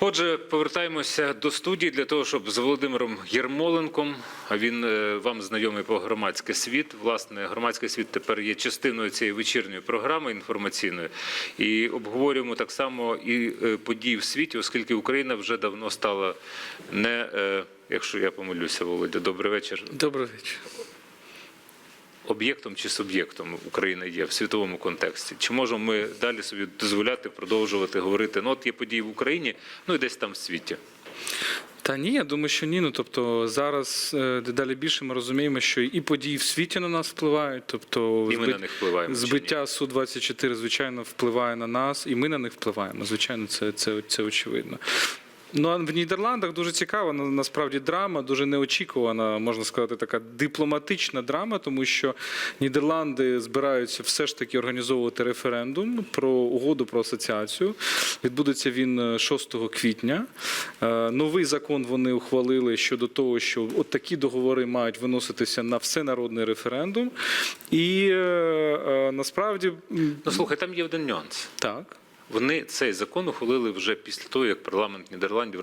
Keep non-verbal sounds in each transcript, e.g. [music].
Отже, повертаємося до студії для того, щоб з Володимиром Єрмоленком, а він е, вам знайомий по громадський світ. Власне, громадський світ тепер є частиною цієї вечірньої програми інформаційної, і обговорюємо так само і е, події в світі, оскільки Україна вже давно стала не, е, якщо я помилюся, Володя, добрий вечір. Добрий вечір. Об'єктом чи суб'єктом України є в світовому контексті? Чи можемо ми далі собі дозволяти продовжувати говорити? Ну, от є події в Україні, ну і десь там в світі. Та ні, я думаю, що ні. Ну тобто зараз е, дедалі більше ми розуміємо, що і події в світі на нас впливають. Тобто І ми на них впливаємо, збиття су 24 звичайно впливає на нас, і ми на них впливаємо. Звичайно, це, це, це очевидно. Ну а в Нідерландах дуже цікава на- насправді драма, дуже неочікувана, можна сказати, така дипломатична драма, тому що Нідерланди збираються все ж таки організовувати референдум про угоду про асоціацію. Відбудеться він е, 6 квітня. Е, Новий закон вони ухвалили щодо того, що от такі договори мають виноситися на всенародний референдум. І е, е, насправді Ну слухай, там є один нюанс. так. Вони цей закон ухвалили вже після того, як парламент Нідерландів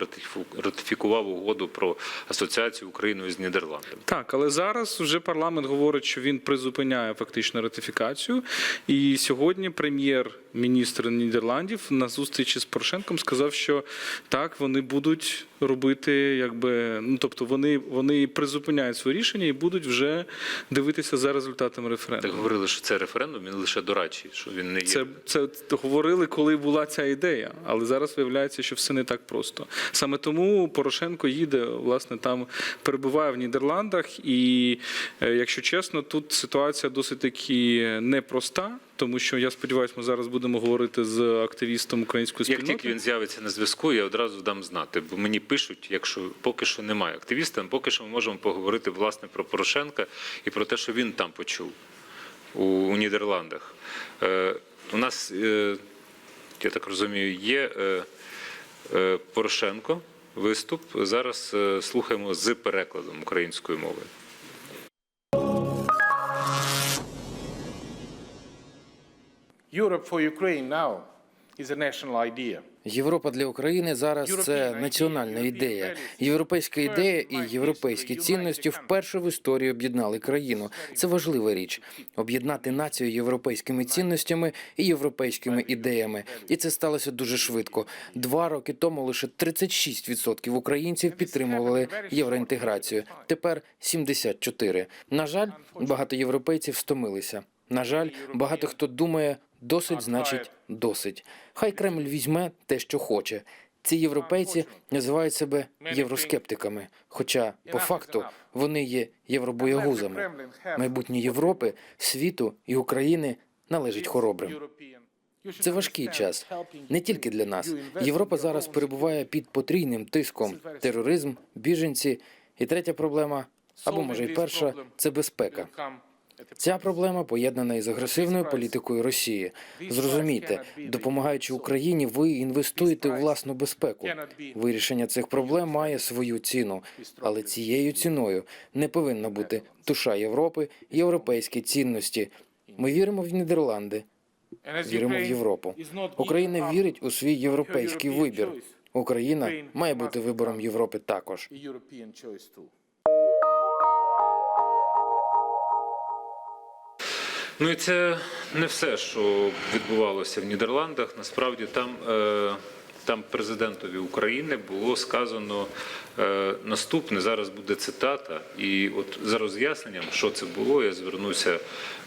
ратифікував угоду про асоціацію Україною з Нідерландами. Так, але зараз вже парламент говорить, що він призупиняє фактично ратифікацію. І сьогодні прем'єр-міністр Нідерландів на зустрічі з Порошенком сказав, що так вони будуть робити, якби ну тобто вони, вони призупиняють своє рішення і будуть вже дивитися за результатами Так референдуму. говорили, що це референдум, він лише дорадчий, що він не є. Це, це говорили, коли була ця ідея, але зараз виявляється, що все не так просто. Саме тому Порошенко їде, власне, там перебуває в Нідерландах, і е, якщо чесно, тут ситуація досить таки непроста, тому що я сподіваюся, ми зараз будемо говорити з активістом української Як тільки він з'явиться на зв'язку, я одразу дам знати, бо мені пишуть, якщо поки що немає активіста, поки що ми можемо поговорити власне про Порошенка і про те, що він там почув у, у Нідерландах. Е, у нас, е, я так розумію, є е, е, Порошенко. Виступ зараз е, слухаємо з перекладом української мови. Europe for Ukraine now is a national idea. Європа для України зараз це національна ідея. Європейська ідея і європейські цінності вперше в історії об'єднали країну. Це важлива річ об'єднати націю європейськими цінностями і європейськими ідеями. І це сталося дуже швидко. Два роки тому лише 36% українців підтримували євроінтеграцію. Тепер 74%. На жаль, багато європейців стомилися. На жаль, багато хто думає, досить значить досить. Хай Кремль візьме те, що хоче. Ці європейці називають себе євроскептиками, хоча по факту вони є євробоягузами. Майбутнє Європи, світу і України належить хоробрим. Це важкий час не тільки для нас. Європа зараз перебуває під потрійним тиском: тероризм, біженці. І третя проблема, або може й перша, це безпека. Ця проблема поєднана із агресивною політикою Росії. Зрозумійте, допомагаючи Україні, ви інвестуєте у власну безпеку. Вирішення цих проблем має свою ціну, але цією ціною не повинна бути душа Європи, європейські цінності. Ми віримо в Нідерланди, віримо в Європу. Україна вірить у свій європейський вибір. Україна має бути вибором Європи також. Ну і це не все, що відбувалося в Нідерландах. Насправді там, е, там президентові України було сказано е, наступне. Зараз буде цитата. І от за роз'ясненням, що це було, я звернуся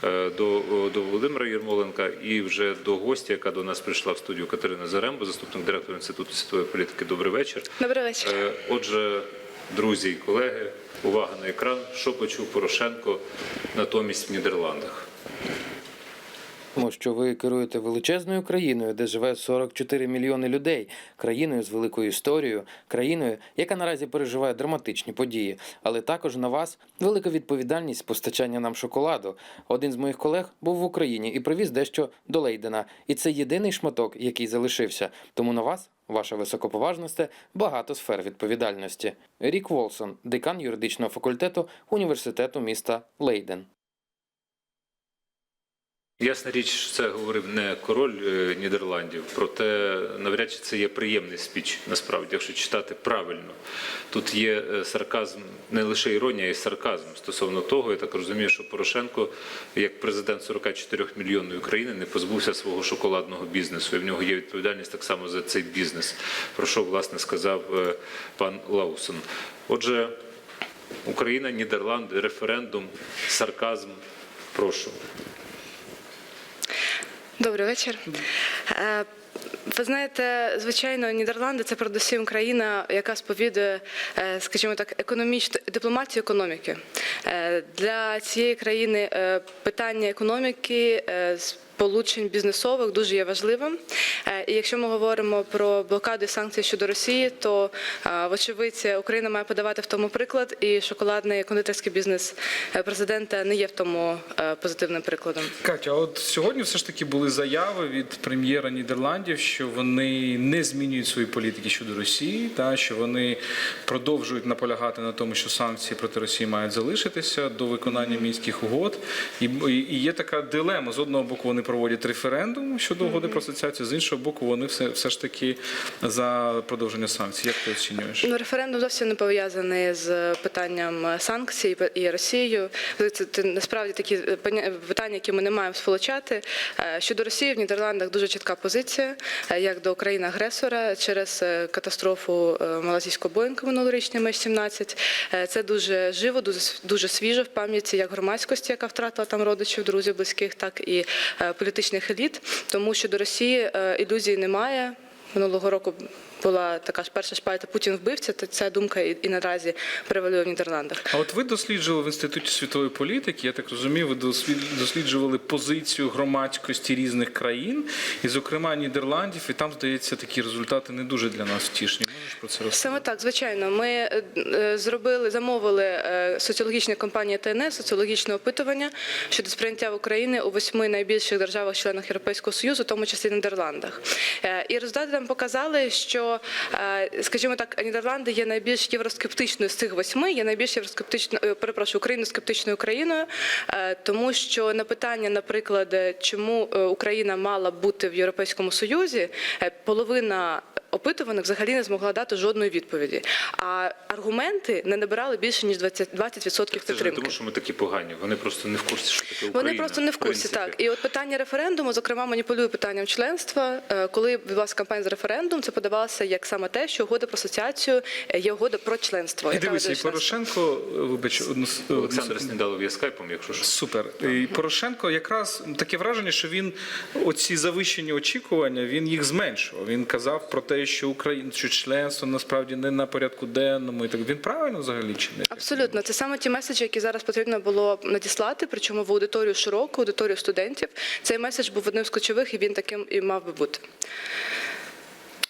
е, до, до Володимира Єрмоленка і вже до гостя, яка до нас прийшла в студію Катерина Зарембо, заступник директора Інституту світової політики. Добрий вечір. Добрий вечір. Е, Отже, друзі і колеги, увага на екран. Що почув Порошенко натомість в Нідерландах? Тому що ви керуєте величезною країною, де живе 44 мільйони людей, країною з великою історією, країною, яка наразі переживає драматичні події. Але також на вас велика відповідальність постачання нам шоколаду. Один з моїх колег був в Україні і привіз дещо до Лейдена. І це єдиний шматок, який залишився. Тому на вас. Ваша високоповажносте, багато сфер відповідальності. Рік Волсон, декан юридичного факультету університету міста Лейден. Ясна річ, що це говорив не король е, Нідерландів, проте навряд чи це є приємний спіч, насправді, якщо читати правильно. Тут є е, сарказм, не лише іронія, а й сарказм стосовно того, я так розумію, що Порошенко, як президент 44 мільйонної України, не позбувся свого шоколадного бізнесу. І в нього є відповідальність так само за цей бізнес, про що власне сказав е, пан Лаусон. Отже, Україна, Нідерланди, референдум, сарказм. Прошу. Добрий вечір. Е, Ви знаєте, звичайно, Нідерланди це передусім країна, яка сповідує, е, скажімо так, економічну дипломатію економіки. Е, Для цієї країни питання економіки. Сполучень бізнесових дуже є важливим. Е, І якщо ми говоримо про блокаду і санкції щодо Росії, то е, вочевидь Україна має подавати в тому приклад, і шоколадний кондитерський бізнес е, президента не є в тому позитивним прикладом. Катя, от сьогодні все ж таки були заяви від прем'єра Нідерландів, що вони не змінюють свої політики щодо Росії, та що вони продовжують наполягати на тому, що санкції проти Росії мають залишитися до виконання мінських угод. І, і є така дилема: з одного боку, вони проводять референдум щодо угоди про асоціацію, з іншого боку, вони все, все ж таки за продовження санкцій. Як ти оцінюєш? Ну, референдум зовсім не пов'язаний з питанням санкцій і Росією. Це, це насправді такі поня- питання, які ми не маємо сполучати. Е, Щодо Росії в Нідерландах дуже чітка позиція, е, як до країни-агресора через е, катастрофу е, малазійського Боїнга минулорічня Ми-17. Е, Це дуже живо, дуже, дуже свіжо в пам'яті як громадськості, яка втратила там родичів, друзів, близьких, так і е, політичних еліт. Тому що до Росії е, ілюзій немає. Минулого року була така ж перша шпальта Путін вбивця, то ця думка і, і наразі превалює в Нідерландах. А от ви досліджували в інституті світової політики, я так розумію, ви дослід- досліджували позицію громадськості різних країн, і, зокрема, Нідерландів, і там, здається, такі результати не дуже для нас втішні. Про це розказати? Саме так, звичайно, ми е, е, зробили, замовили е, соціологічні компанії ТНС, соціологічне опитування щодо сприйняття України у восьми найбільших державах-членах Європейського Союзу, в тому числі Нідерландах. І результати нам показали, що, скажімо так, Нідерланди є найбільш євроскептичною з цих восьми, є найбільш євроскептичною, перепрошую, Україну скептичною країною, тому що на питання, наприклад, чому Україна мала бути в Європейському Союзі, половина опитуваних взагалі не змогла дати жодної відповіді. А аргументи не набирали більше ніж 20%, 20% Це ж не підтримки. тому, що ми такі погані. Вони просто не в курсі, що таке Україна. Вони просто не в курсі, принципі. так. І от питання референдуму, зокрема, маніпулює питанням членства. Е, Коли відбулася кампанія за референдум, це подавалося як саме те, що угода про асоціацію е, є угода про членство. І дивися, і. Порошенко, е, вибач, одну, Олександр. Снідалов є скайпом, якщо що. Супер. І Порошенко якраз таке враження, що він оці завищені очікування, він їх зменшував. Він казав про те, що Україна, що членство насправді не на порядку денному. І так він правильно взагалі чи не? Абсолютно, це саме ті меседжі, які зараз потрібно було надіслати, причому в аудиторію широку, аудиторію студентів. Цей меседж був одним з ключових, і він таким і мав би бути.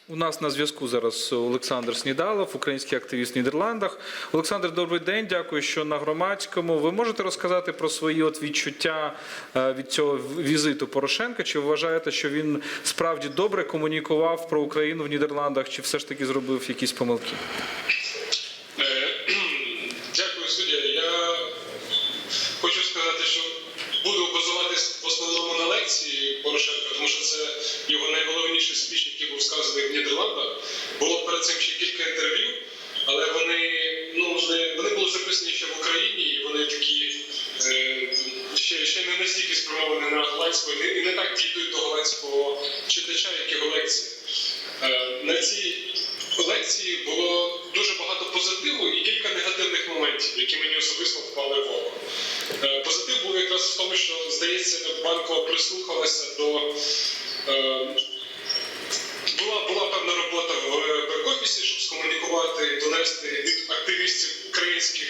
У нас на зв'язку зараз Олександр Снідалов, український активіст в Нідерландах. Олександр, добрий день. Дякую, що на громадському. Ви можете розказати про свої от відчуття е, від цього візиту Порошенка? Чи вважаєте, що він справді добре комунікував про Україну в Нідерландах, чи все ж таки зробив якісь помилки? Е, [clears throat] Дякую, суддя. Я хочу сказати, що буду базуватись в основному на лекції Порошенка, тому що це його найголовніший спіч, який був сказаний в Нідерландах. Було перед цим ще кілька інтерв'ю, але вони, ну, вони, вони були записані ще в Україні, і вони такі е, ще, ще не настільки спрямовані на голландського, і не, і не так дійдуть до голландського читача, як його лекції. Е, На цій лекції було дуже багато позитиву і кілька негативних моментів, які мені особисто впали в око. Е, Позитив був якраз в тому, що, здається, банкова прислухалася до. е, Була, була певна робота в бек-офісі, щоб скомунікувати, донести від активістів українських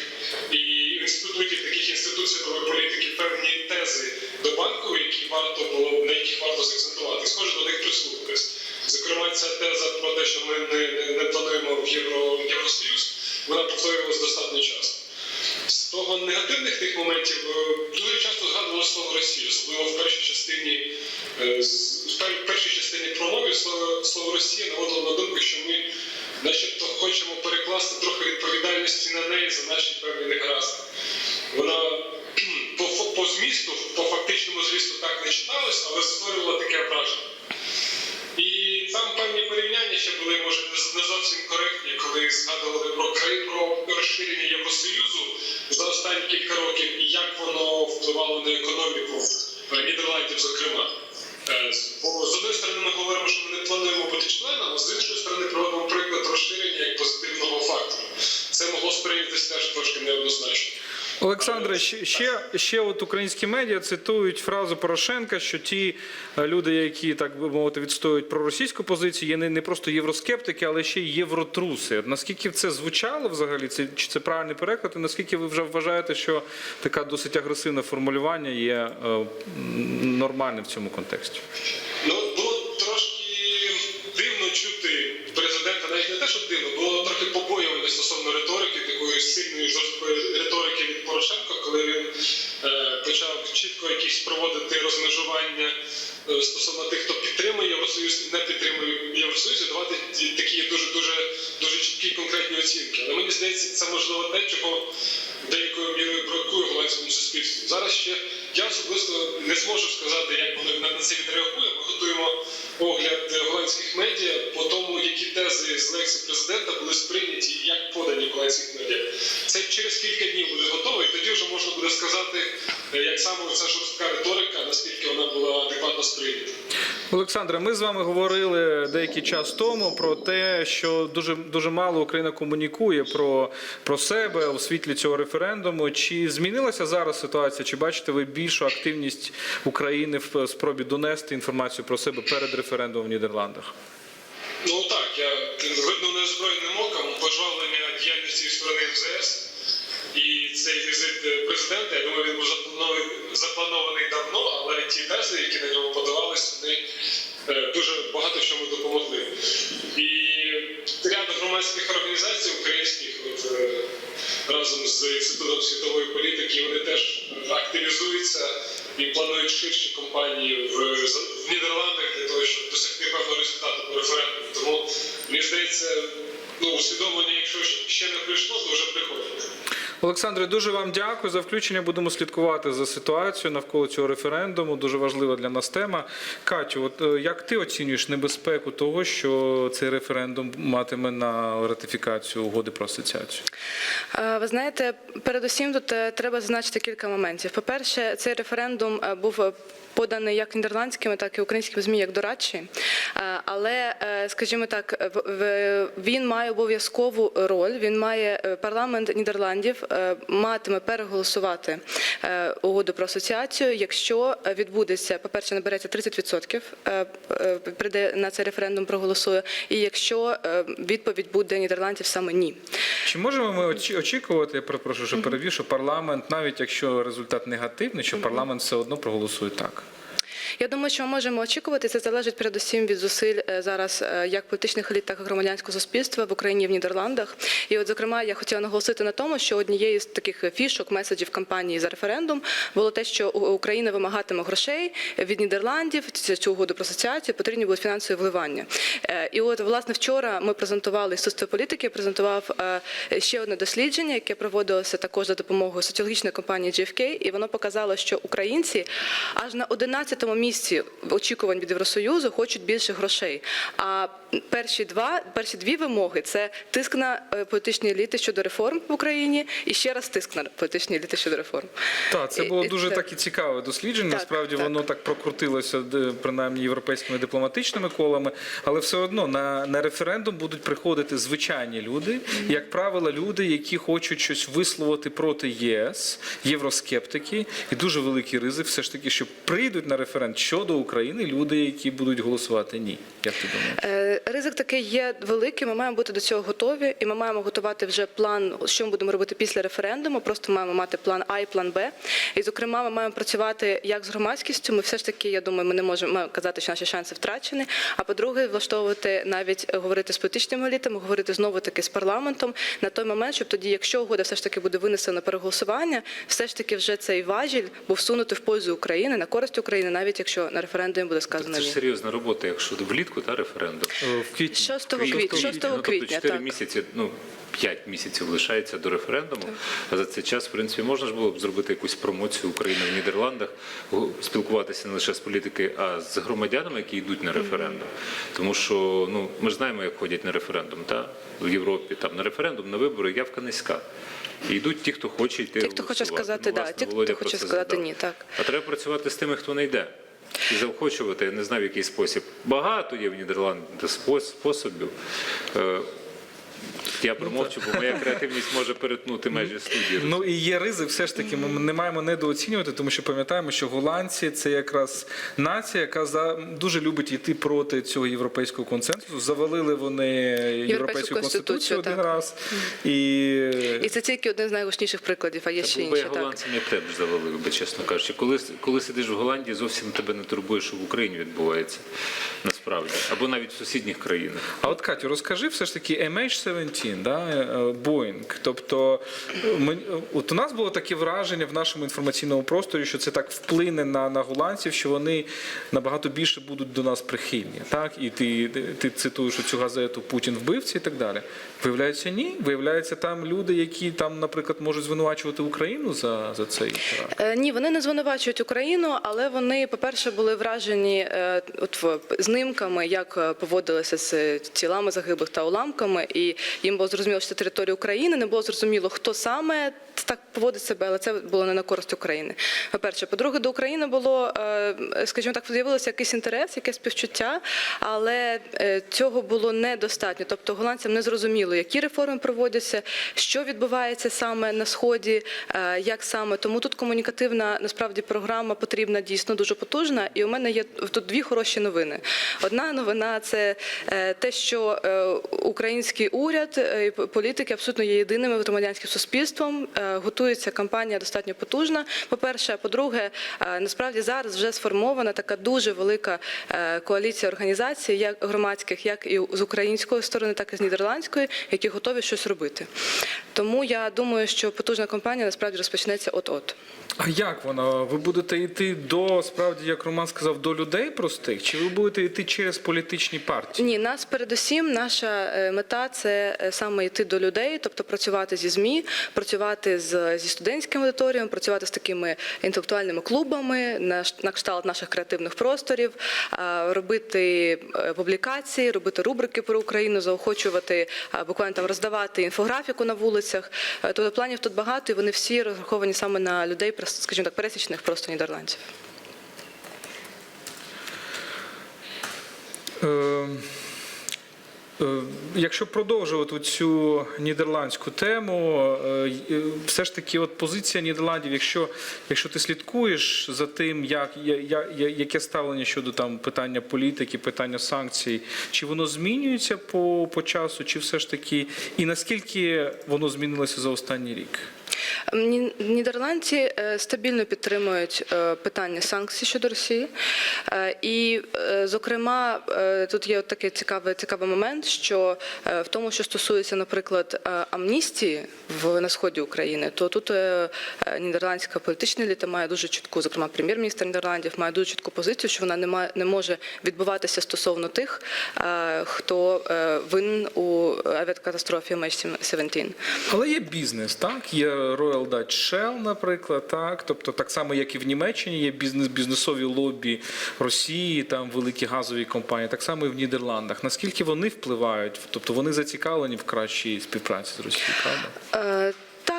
і інститутів, таких інституцій світової політики, певні тези до банку, які варто було на яких варто закцентувати. Схоже, до них прислухались. Зокрема, ця теза про те, що ми не, не, не плануємо в Євро, Євросоюз, вона повторювалась достатньо часто. З того негативних тих моментів е, дуже часто згадували слово Росія, особливо в першій частині е, з- в пер- першій частині промови слово, слово Росія наводило на думку, що ми начебто хочемо перекласти трохи відповідальності на неї за наші певні негаразди. Вона кхм, по, фо- по змісту, по фактичному змісту так не читалось, але створювало таке враження. І там певні порівняння ще були, може, не- не зовсім коректні, коли згадували про краї- про розширення Євросоюзу за останні кілька років і як воно впливало на економіку е, Нідерландів, зокрема. Е, з- Бо з однієї сторони ми говоримо, що ми не плануємо бути членом, а з іншої сторони приводимо приклад розширення як позитивного фактору. Це могло сприйнятися теж трошки неоднозначно. Олександре, ще, ще, от українські медіа цитують фразу Порошенка, що ті е, люди, які так би мовити відстоюють проросійську позицію, є не, не просто євроскептики, але ще й євротруси. Наскільки це звучало взагалі? Це чи це правильний переклад? І наскільки ви вже вважаєте, що таке досить агресивне формулювання є е, нормальним в цьому контексті? Дивно, було трохи побоювання стосовно риторики, такої сильної жорсткої риторики від Порошенка, коли він е, почав чітко якісь проводити розмежування е, стосовно тих, хто підтримує Євросоюз, не підтримує Євросоюз, і давати такі дуже дуже дуже чіткі конкретні оцінки. Але мені здається, це можливо те, чого деякою мірою бракує в голландському суспільстві. Зараз ще я особисто не зможу сказати, як вони на це відреагує. Ми готуємо огляд голландських медіа по тому, які тези з лекції президента були сприйняті і як подані в голландських медіа. Це через кілька можна буде сказати, е, як саме ця жорстка риторика, наскільки вона була адекватно сприйнята. Олександре, ми з вами говорили деякий час тому про те, що дуже дуже мало Україна комунікує про, про себе у світлі цього референдуму. Чи змінилася зараз ситуація? Чи бачите ви більшу активність України в спробі донести інформацію про себе перед референдумом в Нідерландах? Ну так, я видно неозброєним оком пожвавлення діяльності сторони МЗС. І цей візит е, президента, я думаю, він був запланований, запланований давно, але ті тези, які на ньому подавались, вони е, дуже багато чому допомогли. І ряд громадських організацій українських, от, е, разом з Інститутом світової політики, вони теж активізуються і планують ширші кампанії в, в Нідерландах для того, щоб досягти певного результату по референдуму. Тому мені здається, ну усвідомлення, якщо ще не прийшло, то вже приходить. Олександре, дуже вам дякую за включення. Будемо слідкувати за ситуацією навколо цього референдуму. Дуже важлива для нас тема. Катю, от е, як ти оцінюєш небезпеку того, що цей референдум матиме на ратифікацію угоди про асоціацію? Е, Ви знаєте, передусім тут е, треба зазначити кілька моментів. По-перше, цей референдум був поданий як нідерландськими, так і українськими змі як дорадчий. Е, Але, е, скажімо так, він має обов'язкову роль. Він має е, парламент Нідерландів матиме переголосувати угоду про асоціацію, якщо відбудеться, по-перше, набереться 30% е, е, прийде на цей референдум, проголосує, і якщо відповідь буде Нідерландів саме ні. Чи можемо ми очі- очікувати, я перепрошую, що перевів, що парламент, навіть якщо результат негативний, що парламент все одно проголосує так? Я думаю, що ми можемо очікувати. Це залежить передусім від зусиль е, зараз е, як політичних еліт, так і громадянського суспільства в Україні і в Нідерландах. І, от, зокрема, я хотіла наголосити на тому, що однією з таких фішок, меседжів кампанії за референдум було те, що Україна вимагатиме грошей від Нідерландів. Цю угоду про асоціацію потрібні будуть фінансові вливання. Е, І от власне вчора ми презентували інститут політики, презентував ще одне дослідження, яке проводилося також за допомогою соціологічної компанії GFK, і воно показало, що українці аж на 11-му місці очікувань від Євросоюзу хочуть більше грошей. А перші два перші дві вимоги це тиск на е, політичні еліти щодо реформ в Україні, і ще раз тиск на політичні еліти щодо реформ. Так, це було і дуже це- таке цікаве дослідження. Так, Насправді так. воно так прокрутилося принаймні європейськими дипломатичними колами, але все одно на, на референдум будуть приходити звичайні люди, як правило, люди, які хочуть щось висловити проти ЄС, євроскептики, і дуже великий ризик, все ж таки, що прийдуть на референдум щодо України люди, які будуть голосувати ні. Як ти думаєш? Е, Ризик такий є великий. Ми маємо бути до цього готові, і ми маємо готувати вже план, що ми будемо робити після референдуму. Просто маємо мати план А і план Б. І, зокрема, ми маємо працювати як з громадськістю. Ми все ж таки, я думаю, ми не можемо казати, що наші шанси втрачені. А по-друге, влаштовувати навіть е, говорити з політичними елітами, говорити знову таки з парламентом на той момент, щоб тоді, якщо угода все ж таки буде винесена на переголосування, все ж таки вже цей важіль був сунутий в пользу України на користь України, навіть якщо на референдумі буде Так сказано це ж ні. серйозна робота, якщо влітку та референдум. Е, В квітні. 6 Квітня, квітня, ну, тобто квітня, 4 так. місяці, ну, 5 місяців лишається до референдуму. А за цей час, в принципі, можна ж було б зробити якусь промоцію України в Нідерландах, спілкуватися не лише з політики, а з громадянами, які йдуть на референдум. Тому що ну ми ж знаємо, як ходять на референдум, та в Європі там на референдум, на вибори явка низька. І йдуть ті, хто хоче йти. Ті, хто хоче сказати Ну, «да», ті, хто хоче сказати згадав. «ні», так. А треба працювати з тими, хто не йде. І заохочувати, я не знаю, в який спосіб. Багато є в Нідерландах спос- способів. Я промовчу, бо моя креативність може перетнути межі студії. Ну і є ризик, все ж таки, ми не маємо недооцінювати, тому що пам'ятаємо, що голландці це якраз нація, яка за дуже любить йти проти цього європейського консенсусу. Завалили вони європейську конституцію конституцію, один так. раз і. І це тільки один з найгучніших прикладів, а є Та ще інші. я Так. я б тебе завалив би, чесно кажучи. Коли, коли сидиш в Голландії, зовсім тебе не турбує, що в Україні відбувається насправді. Або навіть в сусідніх країнах. А от Катю, розкажи все ж таки MH17, да, е, Boeing. Тобто, е, ми, от у нас було таке враження в нашому інформаційному просторі, що це так вплине на, на голландців, що вони набагато більше будуть до нас прихильні. Так? І ти, ти цитуєш цю газету Путін вбивці і так далі. Виявляється, ні. Виявляється, там люди, які там, наприклад, можуть звинувачувати Україну за, за цей теракт. Е, Ні, вони не звинувачують Україну, але вони, по-перше, були вражені е, от знимками, як е, поводилися з тілами загиблих та уламками, і їм було зрозуміло, що це територія України. Не було зрозуміло, хто саме так поводить себе, але це було не на користь України. По-перше, по-друге, до України було, е, скажімо так, з'явилося якийсь інтерес, якесь співчуття, але е, цього було недостатньо. Тобто голландцям не зрозуміло, які реформи проводяться, що відбувається саме на сході, е, як саме. Тому тут комунікативна насправді програма потрібна дійсно дуже потужна. І у мене є тут дві хороші новини. Одна новина це те, що український уряд і політики абсолютно є єдиними громадянським суспільством. Е, Готується кампанія достатньо потужна. По-перше, а по-друге, е, насправді зараз вже сформована така дуже велика е, коаліція організацій, як громадських, як і з української сторони, так і з нідерландської, які готові щось робити. Тому я думаю, що потужна кампанія насправді розпочнеться от-от. А як воно? Ви будете йти до справді, як Роман сказав, до людей простих? Чи ви будете йти через політичні партії? Ні, нас передусім наша е, мета це е, саме йти до людей, тобто працювати зі змі, працювати з зі студентським аудиторієм, працювати з такими інтелектуальними клубами на на кшталт наших креативних просторів, робити е, публікації, робити рубрики про Україну, заохочувати буквально там роздавати інфографіку на вулицях. Тобто планів тут багато, і вони всі розраховані саме на людей, скажімо так, пересічних просто нідерландців. Е, е, Якщо продовжувати цю нідерландську тему, е, е, все ж таки, от позиція Нідерландів, якщо, якщо ти слідкуєш за тим, як, я- я- яке ставлення щодо там питання політики, питання санкцій, чи воно змінюється по, по часу, чи все ж таки, і наскільки воно змінилося за останній рік? Ні- Нідерландці е, стабільно підтримують е, питання санкцій щодо Росії. Е, І, зокрема, тут є от такий цікавий, цікавий момент, що в тому, що стосується, наприклад, амністії в на сході України, то тут нідерландська політична еліта має дуже чітку, зокрема, прем'єр-міністр Нідерландів має дуже чітку позицію, що вона не має не може відбуватися стосовно тих, хто винен у авіакатастрофі MH17. Але є бізнес, так? Є Royal Dutch Shell, наприклад, так. Тобто, так само, як і в Німеччині, є бізнес, бізнесові лобі Росії, там великі газові компанії, так само і в Нідерландах. Наскільки вони впливають? Тобто вони зацікавлені в кращій співпраці з Росією, правда?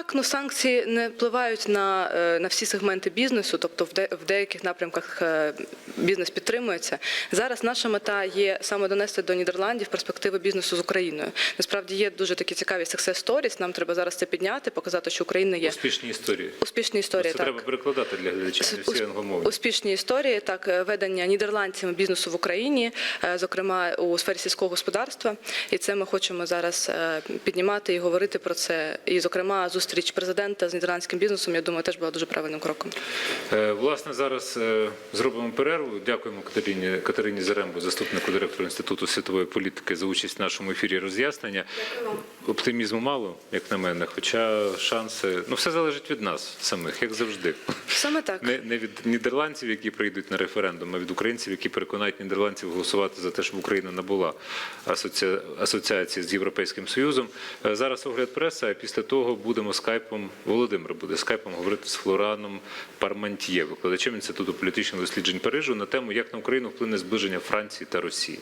Так, ну санкції не впливають на, е, на всі сегменти бізнесу, тобто в, де, в деяких напрямках е, бізнес підтримується. Зараз наша мета є саме донести до Нідерландів перспективи бізнесу з Україною. Насправді є дуже такі цікаві success stories, Нам треба зараз це підняти, показати, що Україна є Успішні історії. успішні історії. Це так. треба перекладати для глядачів, Усп- англомовні. Успішні історії, так е, ведення нідерландцями бізнесу в Україні, зокрема у сфері сільського господарства. І це ми хочемо зараз піднімати і говорити про це. І, зокрема, зустріч зустріч президента з нідерландським бізнесом, я думаю, теж була дуже правильним кроком. Е, Власне, зараз е, зробимо перерву. Дякуємо Катерині Катерині Зарембо, заступнику директора Інституту світової політики, за участь в нашому ефірі роз'яснення. Оптимізму мало, як на мене, хоча шанси. Ну, все залежить від нас самих, як завжди. Саме так. Не, не від нідерландців, які прийдуть на референдум, а від українців, які переконають нідерландців голосувати за те, щоб Україна набула асоці... асоціації з Європейським Союзом. Е, Зараз огляд преси, а після того будемо скайпом. Володимир буде скайпом говорити з Флораном Пармантьє, викладачем інституту політичних досліджень Парижу на тему, як на Україну вплине зближення Франції та Росії.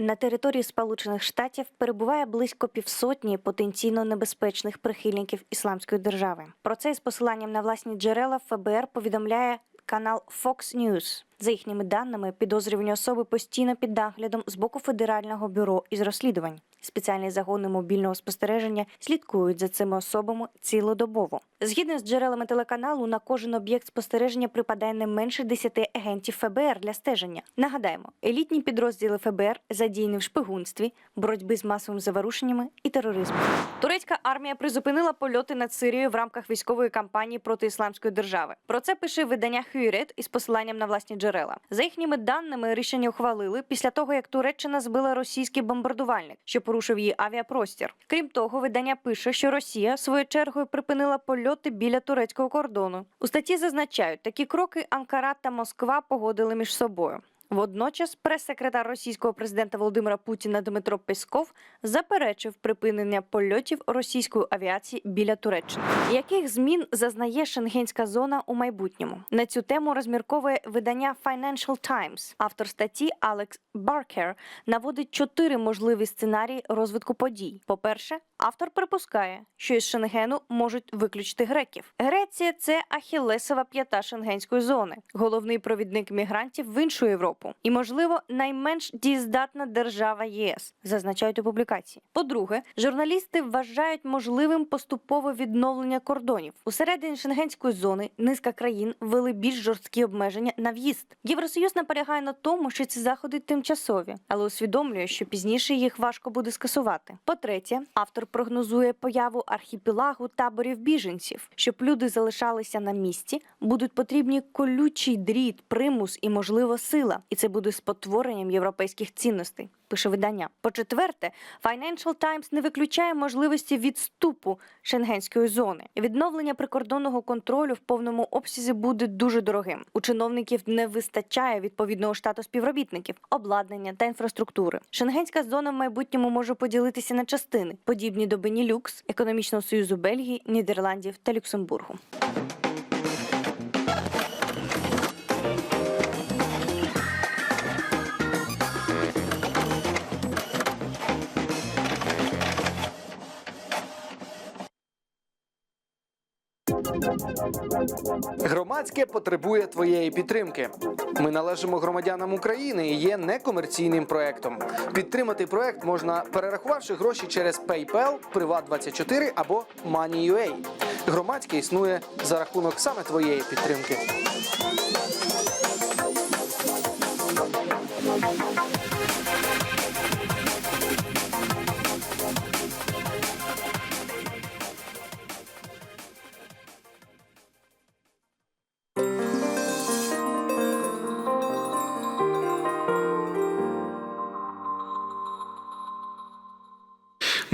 На території Сполучених Штатів перебуває близько півсотні потенційно небезпечних прихильників ісламської держави. Про це із посиланням на власні джерела ФБР повідомляє канал Fox News. За їхніми даними, підозрювані особи постійно під наглядом з боку Федерального бюро із розслідувань. Спеціальні загони мобільного спостереження слідкують за цими особами цілодобово. Згідно з джерелами телеканалу, на кожен об'єкт спостереження припадає не менше 10 агентів ФБР для стеження. Нагадаємо, елітні підрозділи ФБР задіяні в шпигунстві, боротьбі з масовими заворушеннями і тероризмом. Турецька армія призупинила польоти над Сирією в рамках військової кампанії проти ісламської держави. Про це пише видання Хюрет із посиланням на власні джерела. За їхніми даними, рішення ухвалили після того, як Туреччина збила російський бомбардувальник, що порушив її авіапростір. Крім того, видання пише, що Росія своєю чергою припинила польоти біля турецького кордону. У статті зазначають, такі кроки Анкара та Москва погодили між собою. Водночас прес-секретар російського президента Володимира Путіна Дмитро Песков заперечив припинення польотів російської авіації біля Туреччини. Яких змін зазнає шенгенська зона у майбутньому? На цю тему розмірковує видання Financial Times. Автор статті Алекс Баркер наводить чотири можливі сценарії розвитку подій. По-перше, автор припускає, що із Шенгену можуть виключити греків. Греція це ахілесова п'ята шенгенської зони, головний провідник мігрантів в іншу Європу і, можливо, найменш дієздатна держава ЄС, зазначають у публікації. По-друге, журналісти вважають можливим поступове відновлення кордонів. Усередині шенгенської зони низка країн ввели більш жорсткі обмеження на в'їзд. Євросоюз наполягає на тому, що ці заходи тимчасові, але усвідомлює, що пізніше їх важко буде скасувати. По-третє, автор прогнозує появу архіпелагу таборів біженців, щоб люди залишалися на місці, будуть потрібні колючий дріт, примус і, можливо, сила, і це буде спотворенням європейських цінностей. Пише видання. По-четверте, Financial Times не виключає можливості відступу шенгенської зони. Відновлення прикордонного контролю в повному обсязі буде дуже дорогим. У чиновників не вистачає відповідного штату співробітників, обладнання та інфраструктури. Шенгенська зона в майбутньому може поділитися на частини, подібні до Бенілюкс, економічного союзу Бельгії, Нідерландів та Люксембургу. Громадське потребує твоєї підтримки. Ми належимо громадянам України і є некомерційним проектом. Підтримати проект можна перерахувавши гроші через PayPal, Privat24 або Money.ua. Громадське існує за рахунок саме твоєї підтримки.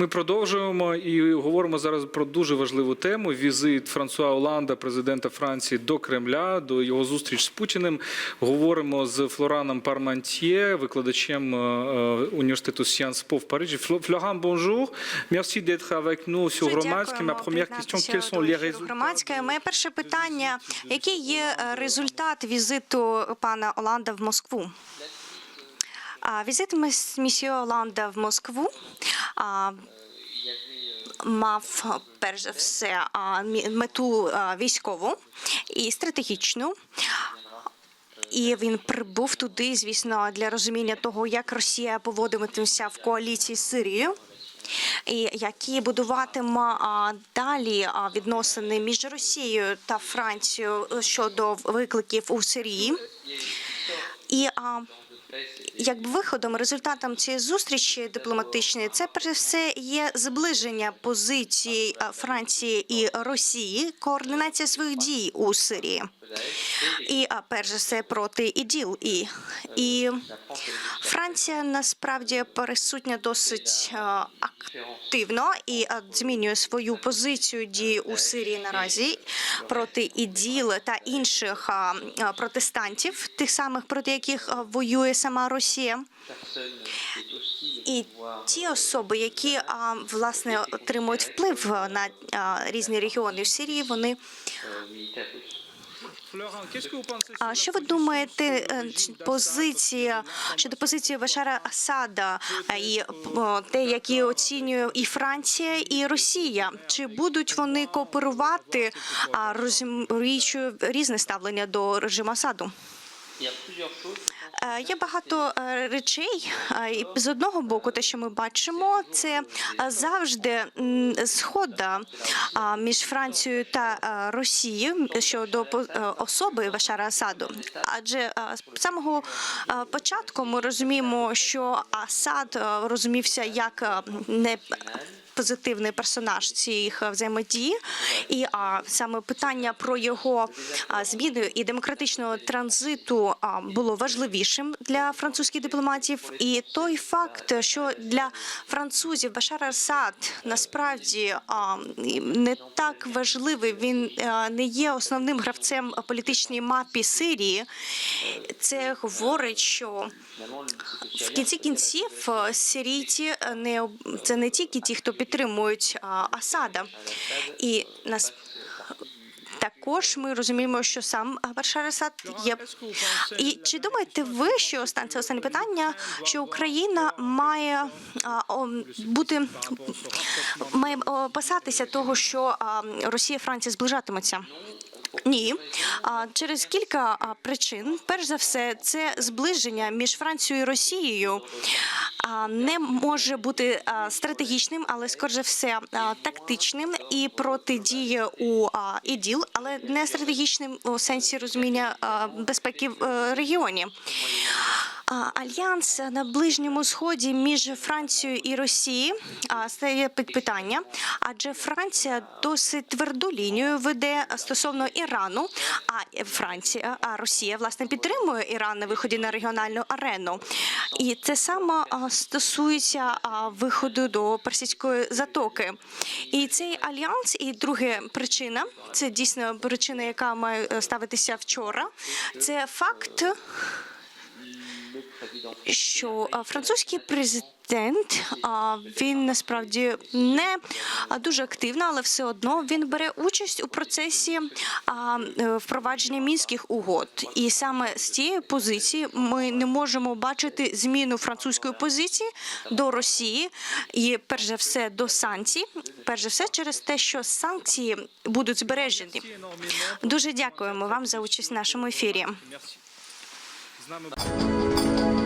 Ми продовжуємо і говоримо зараз про дуже важливу тему: візит Франсуа Оланда, президента Франції, до Кремля, до його зустріч з Путіним. Говоримо з Флораном Пармантьє, викладачем е, е, університету Sciences Po в Парижі. Фло- Флоран, bonjour. Merci d'être avec nous sur Дуже громадське. Quels sont les résultats. Моє перше питання: який є е, результат візиту пана Оланда в Москву? А, Візит міс- Оланда в Москву а, мав перш за все мету військову і стратегічну. І він прибув туди, звісно, для розуміння того, як Росія поводитиметься в коаліції з Сирією. і який будуватиме далі відносини між Росією та Францією щодо викликів у Сирії. І якби виходом, результатом цієї зустрічі дипломатичної, це все є зближення позицій Франції і Росії, координація своїх дій у Сирії. І а, перш за все проти іділ. І, і Франція насправді присутня досить активно і змінює свою позицію дії у Сирії наразі проти іділ та інших протестантів, тих самих проти яких воює сама Росія. І ті особи, які власне отримують вплив на різні регіони в Сирії, вони а що ви думаєте е, позиція щодо позиції Башара Асада е, і о, те, які оцінює і Франція, і Росія? Чи будуть вони кооперувати, розуміючи різне ставлення до режиму Асаду? Е, Є багато е, речей. І З одного боку, те, що ми бачимо, це е, завжди м, згода між Францією та Росією щодо особи Башара Асаду. Адже з самого початку ми розуміємо, що Асад розумівся як не позитивний персонаж цих взаємодії, і а, саме питання про його зміни і демократичного транзиту а, було важливішим для французьких дипломатів. І той факт, що для французів Башар Асад насправді а, не так важливий, він а, не є основним гравцем політичній мапі Сирії. Це говорить, що в кінці кінців е, сирійці е, не це не тільки ті, хто підтримують Асада, і нас. Також ми розуміємо, що сам Баршар Асад є. І чи думаєте ви, що це останнє питання, що Україна має бути має опасатися того, що Росія і Франція зближатимуться? Ні, через кілька причин. Перш за все, це зближення між Францією і Росією не може бути стратегічним, але скоріше все тактичним і протидіє у іділ, але не стратегічним у сенсі розуміння безпеки в е, регіоні. Альянс на ближньому сході між Францією і Росією стає питання, адже Франція досить тверду лінію веде стосовно Ірану. А Франція, а Росія власне підтримує Іран на виході на регіональну арену. І це саме стосується виходу до персидської затоки. І цей альянс, і друга причина це дійсно причина, яка має е, ставитися вчора. Це факт що французький президент він насправді не дуже активно, але все одно він бере участь у процесі е, впровадження мінських угод. І саме з цієї позиції ми не можемо бачити зміну французької позиції до Росії і перш за все до санкцій. Перш за все через те, що санкції будуть збережені. Дуже дякуємо вам за участь в нашому ефірі. З нами